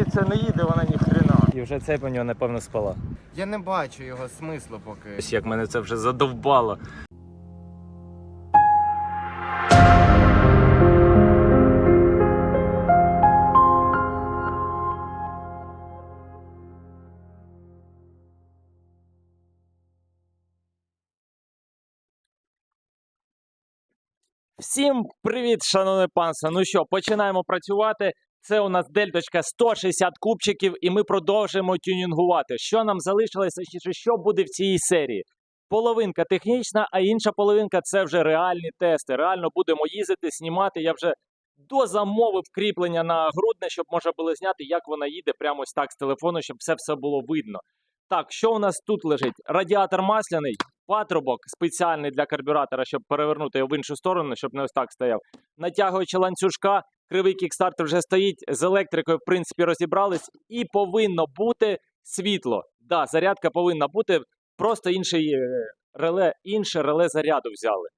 дивіться, не їде вона ні хрена. І вже цей по нього, напевно, спала. Я не бачу його смислу поки. Ось як мене це вже задовбало. Всім привіт, шановне панство. Ну що, починаємо працювати. Це у нас дельточка 160 кубчиків, і ми продовжуємо тюнінгувати. Що нам залишилося, чи що буде в цій серії? Половинка технічна, а інша половинка це вже реальні тести. Реально будемо їздити, знімати. Я вже дозамовив кріплення на грудне, щоб можна було зняти, як вона їде прямо ось так з телефону, щоб все все було видно. Так, що у нас тут лежить? Радіатор масляний, патрубок спеціальний для карбюратора, щоб перевернути його в іншу сторону, щоб не ось так стояв. Натягуючи ланцюжка, кривий кікстартер вже стоїть з електрикою, в принципі, розібрались, і повинно бути світло. Да, зарядка повинна бути, просто інший е, реле, інше реле заряду взяли.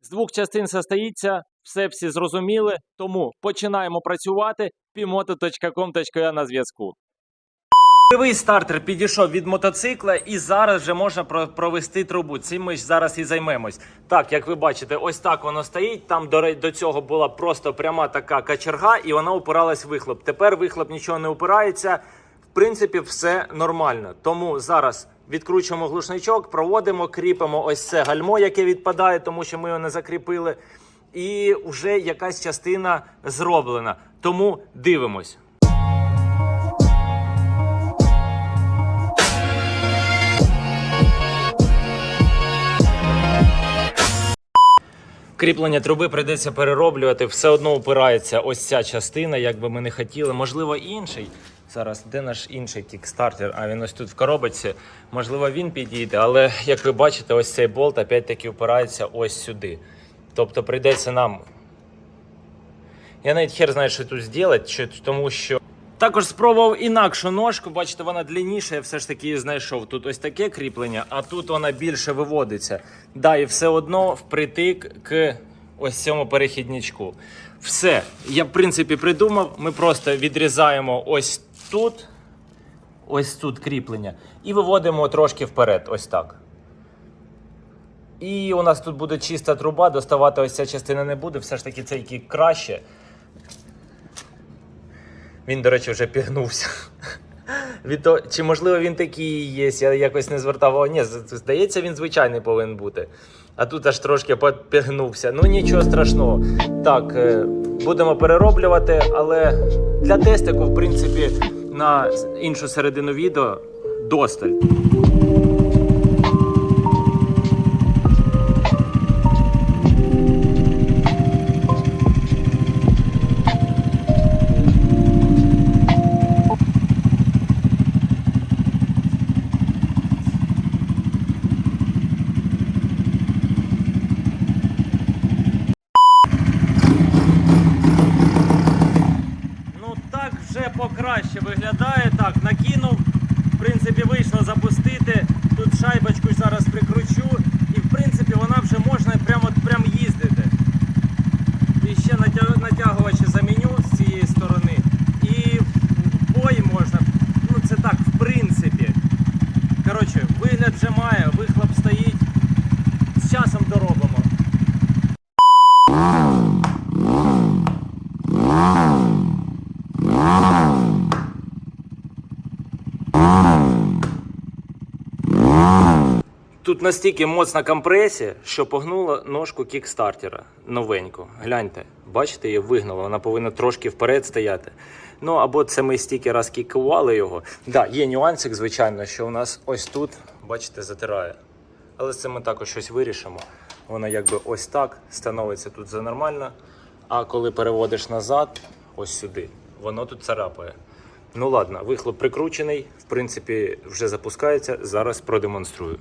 З двох частин состоїться, все всі зрозуміли, тому починаємо працювати. Pimoto.com.ua на зв'язку. Кривий стартер підійшов від мотоцикла, і зараз вже можна про- провести трубу. Цим ми ж зараз і займемось. Так, як ви бачите, ось так воно стоїть. Там до, до цього була просто пряма така качерга, і вона упиралась в вихлоп. Тепер вихлоп нічого не упирається. В принципі, все нормально. Тому зараз відкручуємо глушничок, проводимо, кріпимо ось це гальмо, яке відпадає, тому що ми його не закріпили. І вже якась частина зроблена. Тому дивимось. Кріплення труби прийдеться перероблювати, все одно упирається ось ця частина, як би ми не хотіли. Можливо, інший. Зараз, де наш інший кікстартер? А він ось тут в коробочці. Можливо, він підійде, але як ви бачите, ось цей болт опять-таки впирається ось сюди. Тобто прийдеться нам. Я навіть хер знаю, що тут зробити, тому що. Також спробував інакшу ножку, бачите, вона длинніша, я все ж таки її знайшов. Тут ось таке кріплення, а тут вона більше виводиться. Да, і все одно впритик к ось цьому перехідничку. Все, я в принципі придумав. Ми просто відрізаємо ось тут, ось тут кріплення, і виводимо трошки вперед, ось так. І у нас тут буде чиста труба, доставати ось ця частина не буде, все ж таки цей кік краще. Він, до речі, вже пігнувся. Від того, чи можливо він такий є, я якось не звертав О, Ні, здається, він звичайний повинен бути. А тут аж трошки підпігнувся. Ну нічого страшного. Так, е, будемо перероблювати, але для тестику, в принципі, на іншу середину відео досталь. Покраще виглядає. Так, накинув. В принципі, вийшло запустити. Тут шайбочку зараз прикручу. І в принципі вона вже можна прямо прям їздити. І ще натя- натягувачі заміню з цієї сторони. І в бой можна. Ну це так, в принципі. Коротше, вигляд вже має, вихлоп стоїть. З часом доробимо. Настільки моцна компресія, що погнула ножку кікстартера новеньку. Гляньте, бачите, її вигнуло, вона повинна трошки вперед стояти. Ну або це ми стільки раз кікували його. Да, є нюансик, звичайно, що у нас ось тут, бачите, затирає. Але це ми також щось вирішимо. Воно якби ось так становиться тут за нормально. А коли переводиш назад, ось сюди, воно тут царапає. Ну ладно, вихлоп прикручений, в принципі, вже запускається. Зараз продемонструю.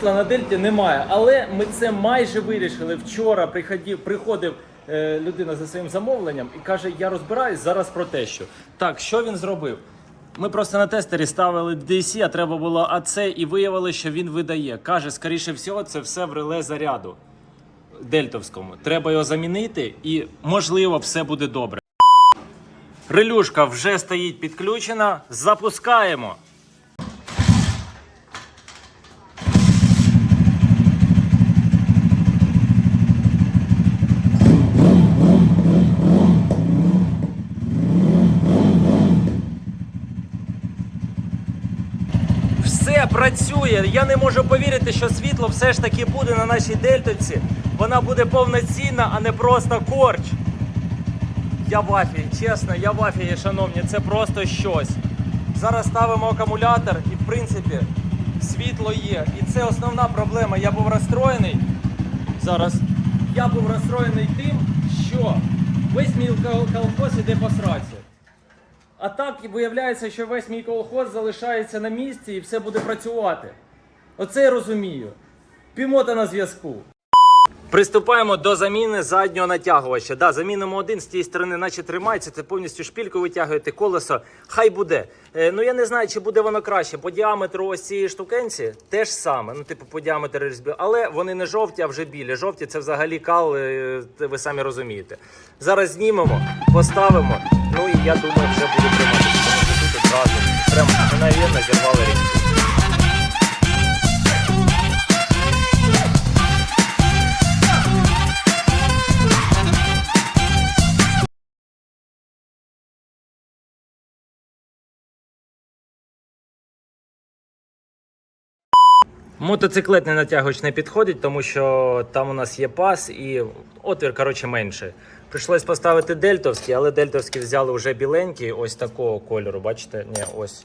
Світла на дельті немає, але ми це майже вирішили. Вчора приходив, приходив е, людина за своїм замовленням і каже: Я розбираюсь зараз про те, що так, що він зробив. Ми просто на тестері ставили DC, а треба було АЦ, і виявили, що він видає. Каже, скоріше всього, це все в реле заряду дельтовському. Треба його замінити, і можливо, все буде добре. Релюшка вже стоїть підключена. Запускаємо. Все працює. Я не можу повірити, що світло все ж таки буде на нашій дельтовці. Вона буде повноцінна, а не просто корч. Я в афії, чесно, я в афії, шановні, це просто щось. Зараз ставимо акумулятор і, в принципі, світло є. І це основна проблема. Я був розстроєний. Зараз. Я був розстроєний тим, що весь мій кол- колхоз іде по сраці. А так виявляється, що весь мій колхоз залишається на місці і все буде працювати. Оце я розумію. Пімота на зв'язку. Приступаємо до заміни заднього натягувача. Да, замінимо один з тієї сторони, наче тримається, це повністю шпільку витягуєте, колесо. Хай буде. Е, ну я не знаю, чи буде воно краще. По діаметру ось цієї штукенці теж саме. Ну, типу, по діаметру різьби. Але вони не жовті, а вже білі. Жовті це взагалі кал, е, ви самі розумієте. Зараз знімемо, поставимо. Ну і я думаю, вже буде триматися. Тут одразу прямо мгновенно зірвали різьбу. Мотоциклетний натягувач не підходить, тому що там у нас є пас і отвір, коротше, менше. Прийшлось поставити дельтовський, але дельтовський взяли вже біленький, ось такого кольору. Бачите? Ні, ось.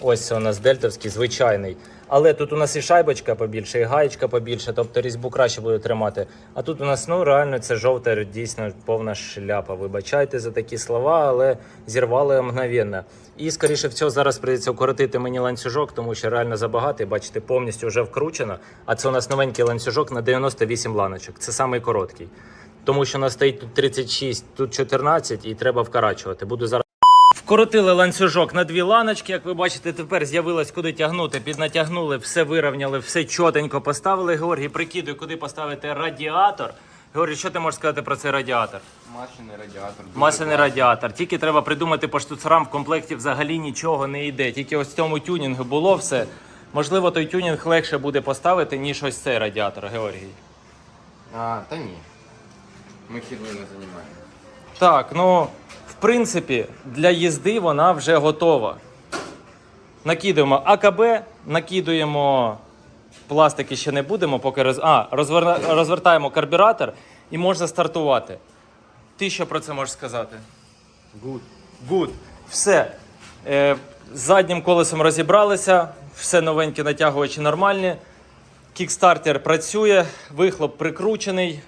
Ось це у нас дельтовський, звичайний. Але тут у нас і шайбочка побільше, і гаєчка побільше, тобто різьбу краще буде тримати. А тут у нас ну реально це жовта, дійсно повна шляпа. Вибачайте за такі слова, але зірвали мгновенно. І скоріше всього зараз прийдеться укоротити мені ланцюжок, тому що реально забагато. Бачите, повністю вже вкручено. А це у нас новенький ланцюжок на 98 ланочок. Це самий короткий. Тому що у нас стоїть тут 36, тут 14 і треба вкорачувати. Буду зараз. Вкоротили ланцюжок на дві ланочки. Як ви бачите, тепер з'явилось куди тягнути. Піднатягнули, все вирівняли, все чотенько поставили. Георгій, прикидуй, куди поставити радіатор. Георгій, що ти можеш сказати про цей радіатор? Машиний радіатор. Масляний радіатор. Тільки треба придумати по штуцерам в комплекті взагалі нічого не йде. Тільки ось в цьому тюнінгу було все. Можливо, той тюнінг легше буде поставити, ніж ось цей радіатор, Георгій. А, та ні. Ми хірлою не займаємо. Так, ну, принципі, для їзди вона вже готова. Накидуємо АКБ, накидуємо пластики ще не будемо, поки роз... а, розверна... розвертаємо карбюратор і можна стартувати. Ти що про це можеш сказати? Гуд. Good. Все. Е, з заднім колесом розібралися, все новенькі натягувачі нормальні. Кікстартер працює, вихлоп прикручений.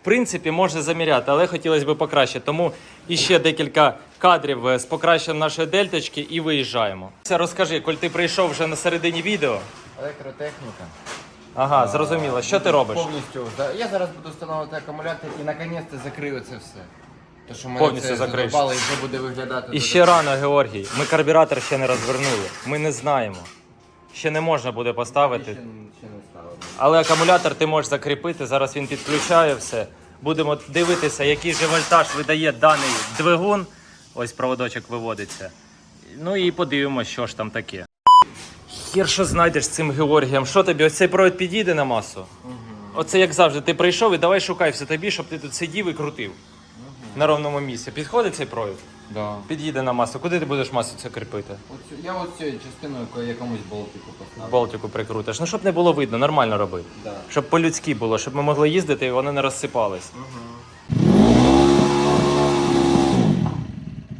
В принципі, можна заміряти, але хотілося б покраще. Тому іще декілька кадрів е, з покращенням нашої дельточки і виїжджаємо. Все, розкажи, коль ти прийшов вже на середині відео. Електротехніка. Ага, зрозуміло. Що ти робиш? Повністю. да. Я зараз буду встановити акумулятор і наконець-то закрию це все. То, що мене Повністю це закриєш. задовбало і вже буде виглядати. І дуже- ще рано, Георгій. Ми карбюратор ще не розвернули. Ми не знаємо. Ще не можна буде поставити. Ще, ще не. Але акумулятор ти можеш закріпити. Зараз він підключає все. Будемо дивитися, який же вольтаж видає даний двигун. Ось проводочок виводиться. Ну і подивимося, що ж там таке. Хір що знайдеш з цим Георгієм. Що тобі? Ось цей провід підійде на масу? Оце як завжди, ти прийшов і давай шукай все тобі, щоб ти тут сидів і крутив. На ровному місці. Підходить цей провід? Да. Під'їде на масу. Куди ти будеш масу це кріпити? Оцю, я ось цією частиною ко- якомусь болтику поставлю. Болтику прикрутиш. Ну, щоб не було видно, нормально роби. Да. Щоб по-людськи було, щоб ми могли їздити і вони не розсипались.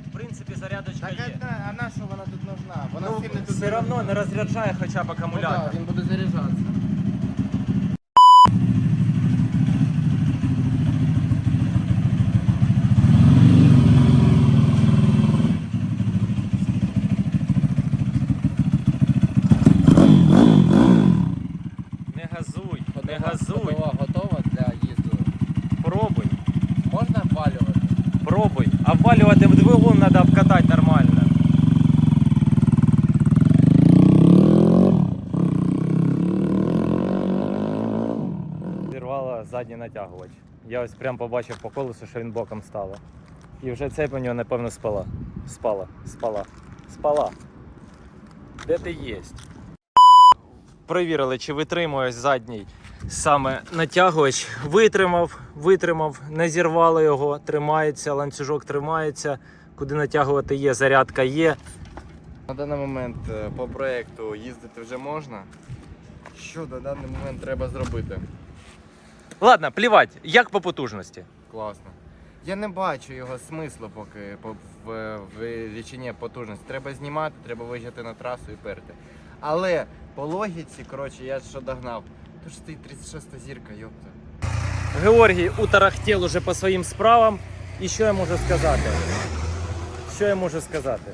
В принципі, зарядочка Так, є. а, а на що вона тут нужна? Вона Ну, сильно тут все одно не розряджає хоча б Ну, акумулятор. да, він буде заряджатися. запалювати двигун треба вкатати нормально. Зірвала задній натягувач. Я ось прям побачив по колесу, що він боком стало. І вже цепь у нього, напевно, спала. Спала, спала, спала. Де ти єсть? Перевірили, чи витримує задній саме натягувач. Витримав, витримав, не зірвало його, тримається, ланцюжок тримається. Куди натягувати є, зарядка є. На даний момент е, по проєкту їздити вже можна. Що на даний момент треба зробити? Ладно, плівать, як по потужності. Класно. Я не бачу його смислу поки по- в, в лічині потужності. Треба знімати, треба виїжджати на трасу і перти. Але по логіці, коротше, я що догнав. Тут ж стоїть 36 зірка, йопта. Георгій утарахтів уже по своїм справам. І що я можу сказати? Що я можу сказати?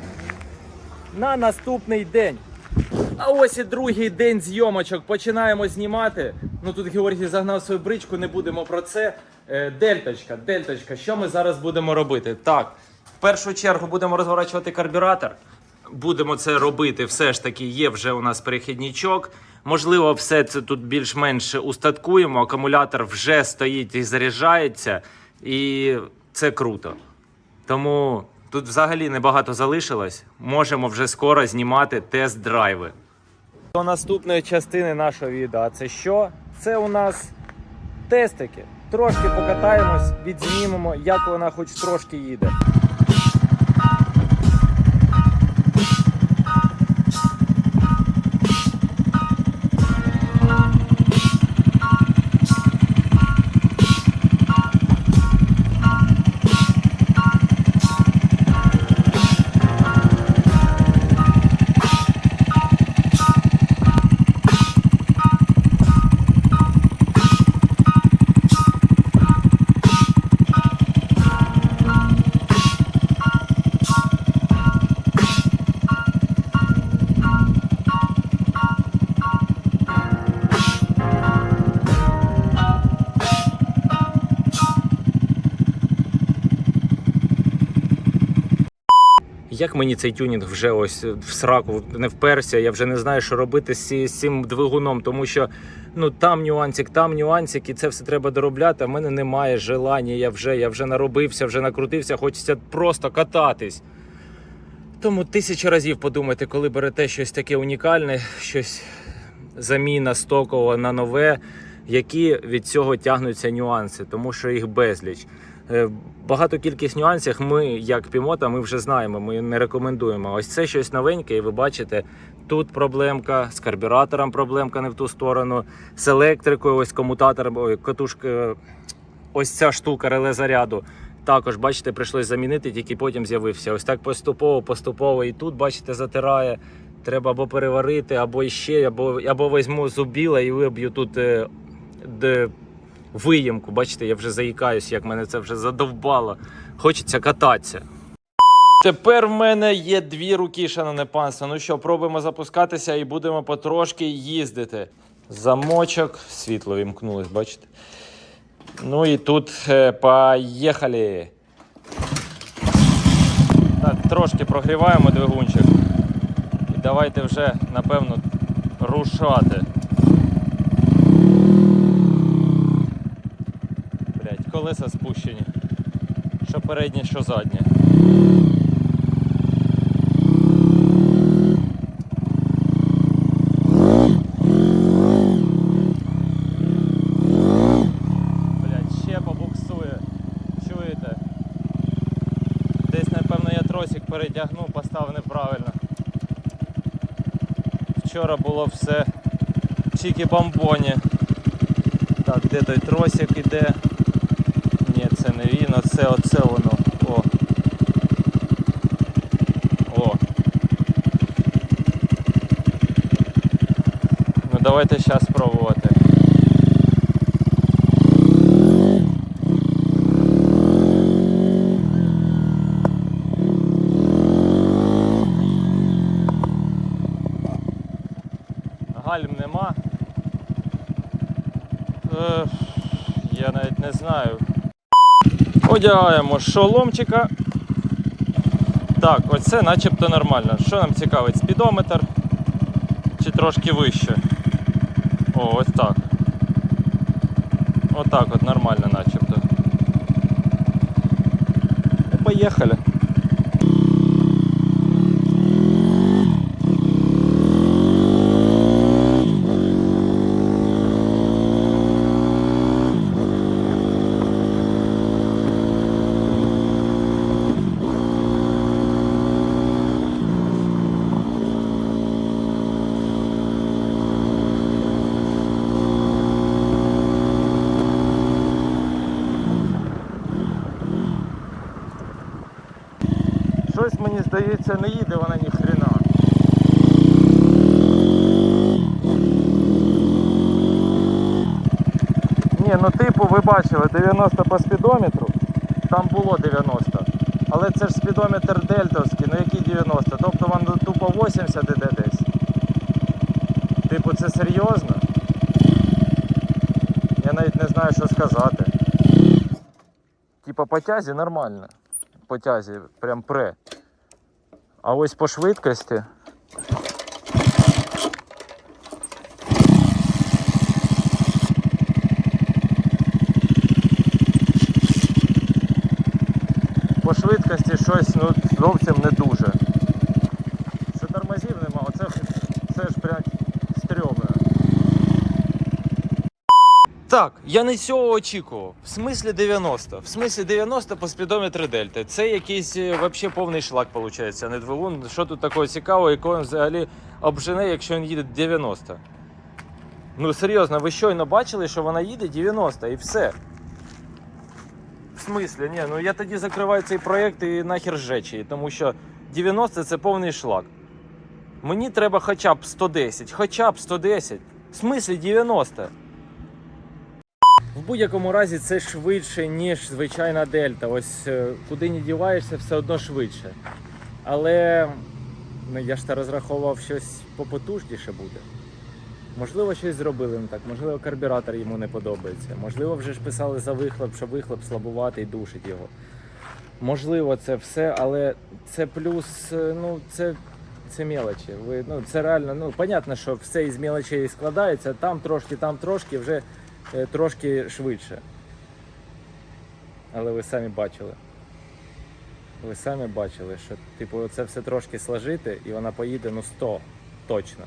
На наступний день. А ось і другий день зйомочок. Починаємо знімати. Ну тут Георгій загнав свою бричку, не будемо про це. Е, Дельточка, дельточка, що ми зараз будемо робити? Так, в першу чергу будемо розворачувати карбюратор. Будемо це робити. Все ж таки, є вже у нас перехідничок. Можливо, все це тут більш-менш устаткуємо. Акумулятор вже стоїть і заряджається, і це круто. Тому тут взагалі небагато залишилось. Можемо вже скоро знімати тест-драйви. До наступної частини нашого відео. А це що? Це у нас тестики. Трошки покатаємось, відзнімемо, як вона хоч трошки їде. Як мені цей тюнінг вже ось в сраку не вперся, я вже не знаю, що робити з, цим двигуном, тому що ну там нюансик, там нюансик, і це все треба доробляти. А в мене немає желання. Я вже, я вже наробився, вже накрутився, хочеться просто кататись. Тому тисячу разів подумайте, коли берете щось таке унікальне, щось заміна стокового на нове, які від цього тягнуться нюанси, тому що їх безліч. Е, Багато кількість нюансів ми, як пімота, ми вже знаємо, ми не рекомендуємо. Ось це щось новеньке, і ви бачите, тут проблемка, з карбюратором проблемка не в ту сторону, з електрикою, ось комутатором, ой, катушка, ось ця штука реле заряду. Також, бачите, прийшлось замінити, тільки потім з'явився. Ось так поступово, поступово. І тут, бачите, затирає. Треба або переварити, або іще, або, або візьму зубіла і виб'ю тут е, виємку. Бачите, я вже заїкаюсь, як мене це вже задовбало. Хочеться кататися. Тепер в мене є дві руки, шановне панство. Ну що, пробуємо запускатися і будемо потрошки їздити. Замочок, світло вімкнулось, бачите? Ну і тут е, поїхали. Так, трошки прогріваємо двигунчик. І давайте вже, напевно, рушати. Блять, колеса спущені. Що переднє, що заднє. Блять, ще побуксує. Чуєте? Десь, напевно, я тросик перетягнув, поставив неправильно. Вчора було все чікі-бомбоні. Так, де той тросик іде? Ні, це не він, оце, оце воно. О. О. Ну давайте зараз спробувати. Гальм нема. Е, я навіть не знаю. Одягаємо шоломчика. Так, оце начебто нормально. Що нам цікавить? Спідометр чи трошки вище? О, ось так. Отак от нормально начебто. Поїхали. Щось мені здається, не їде вона ні хрена. Ні, ну типу ви бачили 90 по спідометру, там було 90. Але це ж спідометр дельтовський, ну який 90? Тобто воно тупо 80 іде десь. Типу, це серйозно? Я навіть не знаю, що сказати. Типа по тязі нормально. По тязі прям пре. А ось по швидкості. По швидкості щось ну, зовсім не дуже. Що тормозів нема, оце це ж прям стрьомно. Так, я не цього очікував. В смислі 90. В смислі 90 по спідометру Дельти. Це якийсь е, вообще повний шлак, виходить, а не двигун. Що тут такого цікавого, якого він взагалі обжене, якщо він їде 90. Ну серйозно, ви щойно бачили, що вона їде 90 і все. В смислі, ні, ну я тоді закриваю цей проєкт і нахер жечі, тому що 90 це повний шлак. Мені треба хоча б 110, хоча б 110. В смислі 90. В будь-якому разі це швидше, ніж звичайна дельта. Ось е, куди не діваєшся, все одно швидше. Але ну, я ж та розраховував щось попотужніше буде. Можливо, щось зробили не так, можливо, карбюратор йому не подобається. Можливо, вже ж писали за вихлоп, що вихлоп слабуватий, душить його. Можливо, це все, але це плюс, е, ну, це, це мелочі. Ви, ну, це реально, ну, понятно, що все із мелочей складається, там трошки, там трошки, вже трошки швидше. Але ви самі бачили. Ви самі бачили, що типу це все трошки сложити і вона поїде ну 100 точно.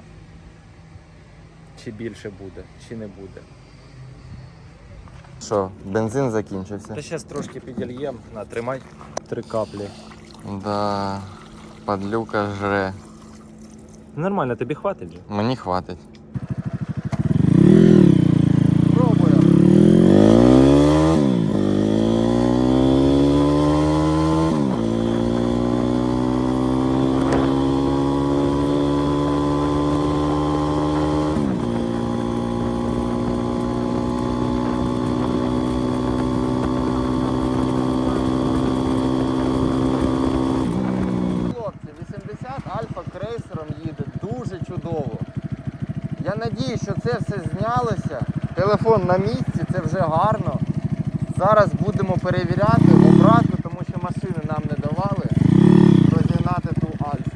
Чи більше буде, чи не буде. Що, бензин закінчився? Та зараз трошки підільєм, на тримай три каплі. Да, падлюка жре. Нормально, тобі хватить же. Мені хватить. Пробую. Хлопці, 80 Альфа крейсером їде дуже чудово. Я надію, що це все знялося. Телефон на місці, це вже гарно. Зараз будемо перевіряти обратно, тому що машини нам не давали розігнати ту Альфу.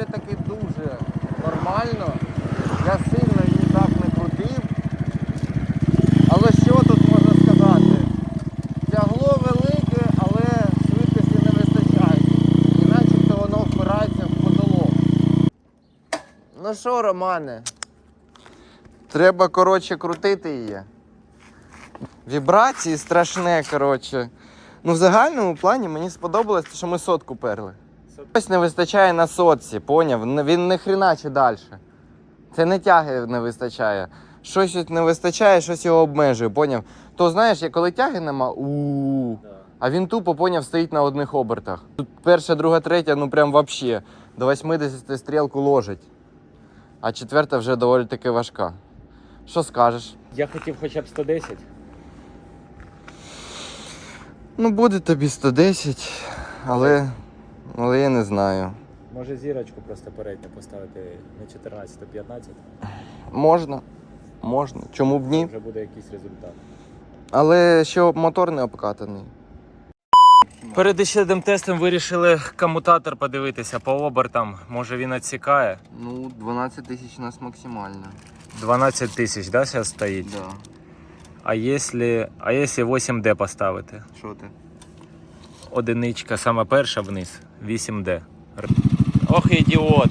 Це таки дуже нормально. Я сильно її так не крутив. Але що тут можна сказати? Тягло велике, але швидкості не вистачає. І начебто воно впирається в потолок. Ну що, Романе? Треба, коротше, крутити її. Вібрації страшне, коротше. Ну, в загальному плані мені сподобалось, що ми сотку перли. Ось не вистачає на сотці, поняв? Він не хріначе далі. Це не тяги не вистачає. Щось не вистачає, щось його обмежує, поняв? То знаєш, коли тяги нема, у а він тупо поняв стоїть на одних обертах. Тут перша, друга, третя, ну прям вообще. До 80 стрілку ложить. А четверта вже доволі таки важка. Що скажеш? Я хотів хоча б 110. Ну, буде тобі 110, але, але я не знаю. Може зірочку просто передню поставити на 14, 15. Можна. Можна. Чому б ні? Вже буде якийсь результат. Але ще мотор не обкатаний. Перед ще одним тестом вирішили комутатор подивитися по обертам. Може він відсікає. Ну, 12 тисяч у нас максимально. 12 тисяч, да, зараз стоїть? Да. А якщо, а якщо 8D поставити? Що ти? Одиничка, саме перша вниз, 8D. Ох, ідіот!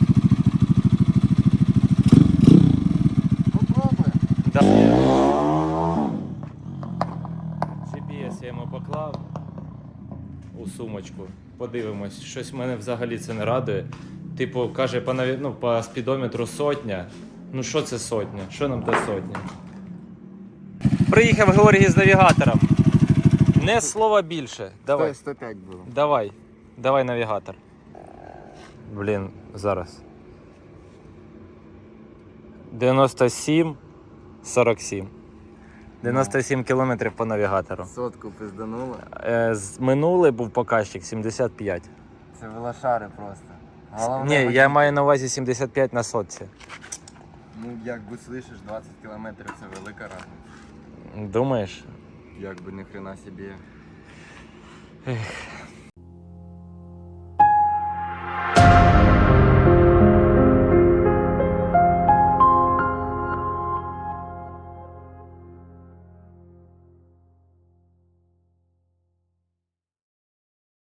Попробуй. Да. GPS я йому поклав у сумочку. Подивимось, щось мене взагалі це не радує. Типу, каже, по, наві- ну, по спідометру сотня. Ну що це сотня? Що нам та сотня? Приїхав Георгій з навігатором. Не слова більше. Давай. 105 було. Давай. Давай навігатор. Блін, зараз. 97 47. 97 кілометрів по навігатору. Сотку пиздануло. Е, з- минулий був показчик 75. Це велошари просто. Ні, я маю на увазі 75 на сотці. Ну, якби слышиш, 20 кілометрів це велика разниця. Думаєш? Якби ні хрена собі. Ех,